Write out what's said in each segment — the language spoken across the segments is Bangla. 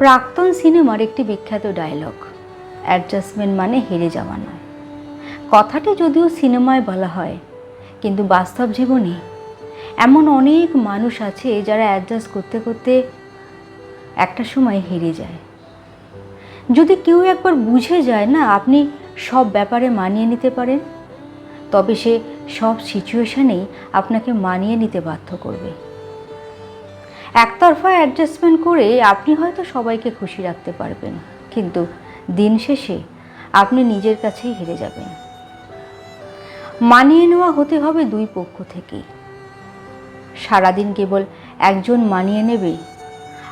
প্রাক্তন সিনেমার একটি বিখ্যাত ডায়লগ অ্যাডজাস্টমেন্ট মানে হেরে যাওয়া নয়। কথাটি যদিও সিনেমায় বলা হয়, কিন্তু বাস্তব জীবনে এমন অনেক মানুষ আছে যারা অ্যাডজাস্ট করতে করতে একটা সময় হেরে যায়। যদি কেউ একবার বুঝে যায় না, আপনি সব ব্যাপারে মানিয়ে নিতে পারেন, তবে সে সব সিচুয়েশানেই আপনাকে মানিয়ে নিতে বাধ্য করবে। একতরফা অ্যাডজাস্টমেন্ট করে আপনি হয়তো সবাইকে খুশি রাখতে পারবেন। কিন্তু দিন শেষে আপনি নিজের কাছেই হেরে যাবেন। মানিয়ে নেওয়া হতে হবে দুই পক্ষ থেকেই। সারাদিন কেবল একজন মানিয়ে নেবে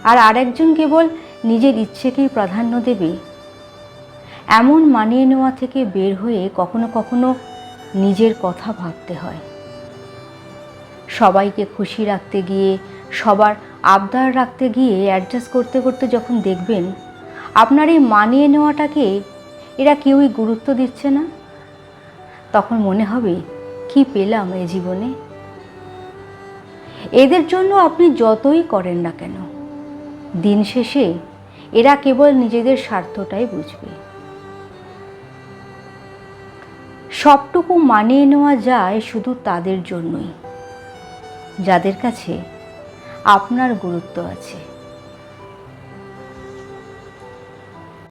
আর আরেকজন কেবল নিজের ইচ্ছেকেই প্রাধান্য দেবে। এমন মানিয়ে নেওয়া থেকে বের হয়ে কখনো কখনো নিজের কথা ভাবতে হয়। সবাইকে খুশি রাখতে গিয়ে সবার আবদার রাখতে গিয়ে অ্যাডজাস্ট করতে করতে যখন দেখবেন আপনার এই মানিয়ে নেওয়াটাকে এরা কেউই গুরুত্ব দিচ্ছে না, তখন মনে হবে কি পেলাম এ জীবনে। এদের জন্য আপনি যতই করেন না কেন, দিন শেষে এরা কেবল নিজেদের স্বার্থটাই বুঝবে। সবটুকু মানিয়ে নেওয়া যায় শুধু তাদের জন্যই। যাদের কাছে আপনার গুরুত্ব আছে।